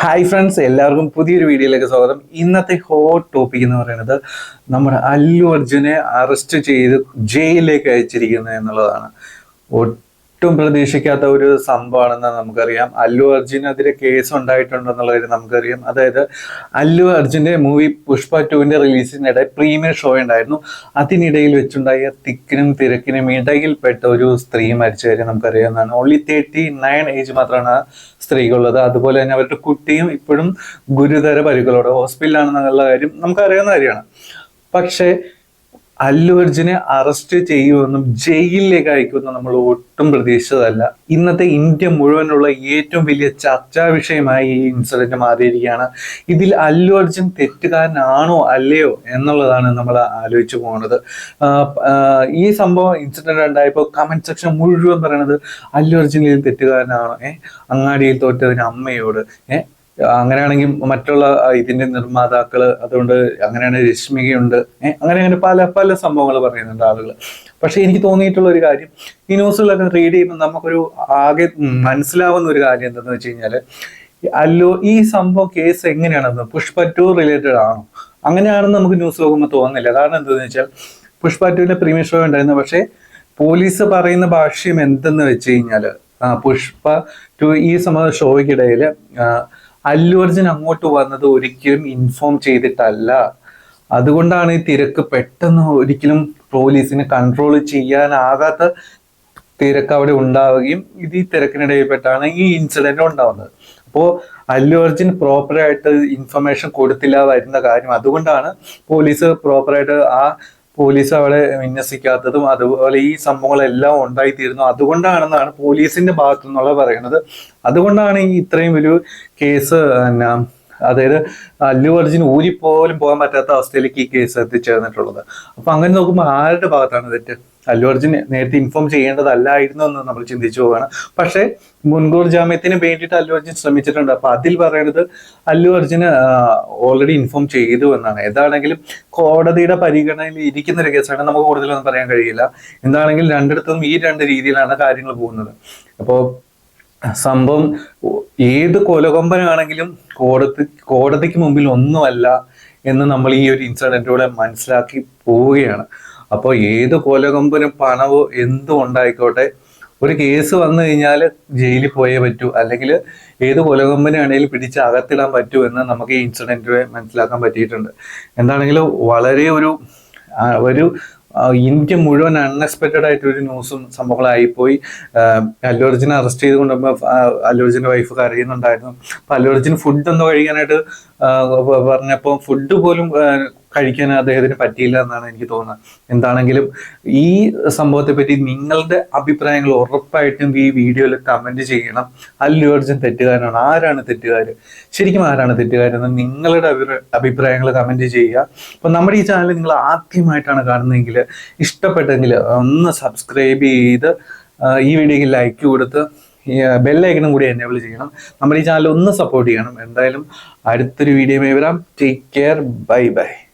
Hi friends എല്ലാവർക്കും പുതിയൊരു വീഡിയോയിലേക്ക് സ്വാഗതം. ഇന്നത്തെ ഹോട്ട് ടോപ്പിക് എന്ന് പറയുന്നത് നമ്മുടെ അല്ലു അർജുനെ അറസ്റ്റ് ചെയ്ത് ജയിലിലേക്ക് അയച്ചിരിക്കുന്നത് എന്നുള്ളതാണ്. ഒട്ടും പ്രതീക്ഷിക്കാത്ത ഒരു സംഭവമാണെന്ന് നമുക്കറിയാം. അല്ലു അർജുനെതിരെ കേസ് ഉണ്ടായിട്ടുണ്ടെന്നുള്ള കാര്യം നമുക്കറിയാം. അതായത് അല്ലു അർജുന്റെ മൂവി പുഷ്പ ടുവിന്റെ റിലീസിനിടെ പ്രീമിയർ ഷോ ഉണ്ടായിരുന്നു. അതിനിടയിൽ വെച്ചുണ്ടായ തിക്കിനും തിരക്കിനും ഇടയിൽപ്പെട്ട ഒരു സ്ത്രീ മരിച്ച കാര്യം നമുക്കറിയാവുന്നതാണ്. ഓൺലി തേർട്ടി നയൻ ഏജ് മാത്രമാണ് സ്ത്രീക്കുള്ളത്. അതുപോലെ തന്നെ അവരുടെ കുട്ടിയും ഇപ്പോഴും ഗുരുതര പരിക്കുകളോടെ ഹോസ്പിറ്റലിലാണെന്നുള്ള കാര്യം നമുക്കറിയാവുന്ന കാര്യമാണ്. പക്ഷേ അല്ലു അർജുനെ അറസ്റ്റ് ചെയ്യുമെന്നും ജയിലിലേക്ക് അയക്കുമെന്നും നമ്മൾ ഒട്ടും പ്രതീക്ഷിച്ചതല്ല. ഇന്നത്തെ ഇന്ത്യ മുഴുവനുള്ള ഏറ്റവും വലിയ ചർച്ചാ വിഷയമായി ഈ ഇൻസിഡന്റ് മാറിയിരിക്കുകയാണ്. ഇതിൽ അല്ലു അർജുൻ തെറ്റുകാരനാണോ അല്ലയോ എന്നുള്ളതാണ് നമ്മൾ ആലോചിച്ചു പോകുന്നത് ഈ സംഭവം ഇൻസിഡന്റ് ഉണ്ടായപ്പോൾ കമന്റ് സെക്ഷൻ മുഴുവൻ പറയണത് അല്ലു അർജുനിൽ തെറ്റുകാരനാണോ. ഏഹ് അങ്ങാടിയിൽ തോറ്റതിന് അമ്മയോട്. ഏഹ് അങ്ങനെയാണെങ്കിൽ മറ്റുള്ള ഇതിന്റെ നിർമ്മാതാക്കൾ അതുകൊണ്ട് അങ്ങനെയാണ് രശ്മികയുണ്ട്. അങ്ങനെ അങ്ങനെ പല പല സംഭവങ്ങൾ പറയുന്നുണ്ട് ആളുകൾ പക്ഷെ എനിക്ക് തോന്നിയിട്ടുള്ള ഒരു കാര്യം ഈ ന്യൂസുകളൊക്കെ റീഡ് ചെയ്യുമ്പോൾ നമുക്കൊരു ആകെ മനസ്സിലാവുന്ന ഒരു കാര്യം എന്താണെന്ന് വെച്ച് കഴിഞ്ഞാൽ അല്ലോ ഈ സംഭവം കേസ് എങ്ങനെയാണെന്ന് പുഷ്പ ടു റിലേറ്റഡ് ആണോ? അങ്ങനെയാണെന്ന് നമുക്ക് ന്യൂസ് നോക്കുമ്പോൾ തോന്നുന്നില്ല. കാരണം എന്താണെന്ന് വെച്ചാൽ പുഷ്പ ടുവിന്റെ പ്രീമിയർ ഷോ ഉണ്ടായിരുന്നു. പക്ഷേ പോലീസ് പറയുന്ന ഭാഷ്യം എന്തെന്ന് വെച്ച് കഴിഞ്ഞാൽ പുഷ്പ ടു ഈ സമയ ഷോയ്ക്കിടയിൽ അല്ലു അർജുൻ അങ്ങോട്ട് വന്നത് ഒരിക്കലും ഇൻഫോം ചെയ്തിട്ടല്ല. അതുകൊണ്ടാണ് ഈ തിരക്ക് പെട്ടെന്ന് ഒരിക്കലും പോലീസിന് കൺട്രോൾ ചെയ്യാനാകാത്ത തിരക്ക് അവിടെ ഉണ്ടാവുകയും ഇത് ഈ തിരക്കിനിടയിൽപ്പെട്ടാണ് ഈ ഇൻസിഡന്റ് ഉണ്ടാവുന്നത്. അപ്പോൾ അല്ലു അർജുൻ പ്രോപ്പറായിട്ട് ഇൻഫർമേഷൻ കൊടുത്തില്ല വരുന്ന കാര്യം. അതുകൊണ്ടാണ് പോലീസ് പ്രോപ്പറായിട്ട് ആ പോലീസ് അവളെ വിന്യസിക്കാത്തതും അതുപോലെ ഈ സംഭവങ്ങളെല്ലാം ഉണ്ടായിത്തീരുന്നു. അതുകൊണ്ടാണെന്നാണ് പോലീസിന്റെ ഭാഗത്തു നിന്നുള്ള പറയുന്നത്. അതുകൊണ്ടാണ് ഈ ഇത്രയും വലിയ കേസ് എന്നാ അതായത് അല്ലു അർജുൻ ഊരിപ്പോലും പോകാൻ പറ്റാത്ത അവസ്ഥയിലേക്ക് ഈ കേസ് എത്തിച്ചേർന്നിട്ടുള്ളത്. അപ്പൊ അങ്ങനെ നോക്കുമ്പോൾ ആരുടെ ഭാഗത്താണ് തെറ്റ്? അല്ലു അർജുൻ നേരത്തെ ഇൻഫോം ചെയ്യേണ്ടതല്ലായിരുന്നു എന്ന് നമ്മൾ ചിന്തിച്ചു പോവുകയാണ്. പക്ഷേ മുൻകൂർ ജാമ്യത്തിന് വേണ്ടിയിട്ട് അല്ലു അർജുൻ ശ്രമിച്ചിട്ടുണ്ട്. അപ്പൊ അതിൽ പറയുന്നത് അല്ലു അർജുന് ഓൾറെഡി ഇൻഫോം ചെയ്തു എന്നാണ്. ഏതാണെങ്കിലും കോടതിയുടെ പരിഗണനയിൽ ഇരിക്കുന്ന ഒരു കേസാണ്. നമുക്ക് കൂടുതലൊന്നും പറയാൻ കഴിയില്ല. എന്താണെങ്കിലും രണ്ടിടത്തും ഈ രണ്ട് രീതിയിലാണ് കാര്യങ്ങൾ പോകുന്നത്. അപ്പോൾ സംഭവം ഏത് കൊലകൊമ്പനാണെങ്കിലും കോടതി കോടതിക്ക് മുമ്പിൽ ഒന്നുമല്ല എന്ന് നമ്മൾ ഈ ഒരു ഇൻസിഡന്റിലൂടെ മനസ്സിലാക്കി പോവുകയാണ്. അപ്പോൾ ഏത് കൊലകൊമ്പനും പണവോ എന്തും ഉണ്ടായിക്കോട്ടെ. ഒരു കേസ് വന്നു കഴിഞ്ഞാൽ ജയിലിൽ പോയേ പറ്റൂ. അല്ലെങ്കിൽ ഏത് കൊലകൊമ്പനാണെങ്കിലും പിടിച്ച് അകത്തിടാൻ പറ്റൂ എന്ന് നമുക്ക് ഈ ഇൻസിഡന്റിലൂടെ മനസ്സിലാക്കാൻ പറ്റിയിട്ടുണ്ട്. എന്താണെങ്കിലും വളരെ ഒരു ഒരു ഇന്ത്യ മുഴുവൻ അൺഎക്സ്പെക്റ്റഡ് ആയിട്ട് ഒരു ന്യൂസും സംഭവങ്ങളായിപ്പോയി. അല്ലു അർജുനെ അറസ്റ്റ് ചെയ്ത് കൊണ്ടുപോകുമ്പോൾ അല്ലു അർജുന്റെ വൈഫ് കരയുന്നുണ്ടായിരുന്നു. അപ്പൊ അല്ലു അർജുൻ ഫുഡ് എന്തോ കഴിക്കാനായിട്ട് പറഞ്ഞപ്പോൾ ഫുഡ് പോലും കഴിക്കാൻ അദ്ദേഹത്തിന് പറ്റിയില്ല എന്നാണ് എനിക്ക് തോന്നുന്നത്. എന്താണെങ്കിലും ഈ സംഭവത്തെ പറ്റി നിങ്ങളുടെ അഭിപ്രായങ്ങൾ ഉറപ്പായിട്ടും ഈ വീഡിയോയിൽ കമന്റ് ചെയ്യണം. അല്ലു അർജുൻ തെറ്റുകാരനാണ്. ആരാണ് തെറ്റുകാർ ശരിക്കും ആരാണ് തെറ്റുകാരെന്ന് നിങ്ങളുടെ അഭിപ്രായ- അഭിപ്രായങ്ങൾ കമന്റ് ചെയ്യുക. അപ്പൊ നമ്മുടെ ഈ ചാനൽ നിങ്ങൾ ആദ്യമായിട്ടാണ് കാണുന്നതെങ്കിൽ ഇഷ്ടപ്പെട്ടെങ്കിൽ ഒന്ന് സബ്സ്ക്രൈബ് ചെയ്ത് ഈ വീഡിയോയ്ക്ക് ലൈക്ക് കൊടുത്ത് ബെല്ലൈക്കണും കൂടി എനേബിൾ ചെയ്യണം. നമ്മുടെ ഈ ചാനൽ ഒന്ന് സപ്പോർട്ട് ചെയ്യണം. എന്തായാലും അടുത്തൊരു വീഡിയോ വരാം. Take care bye bye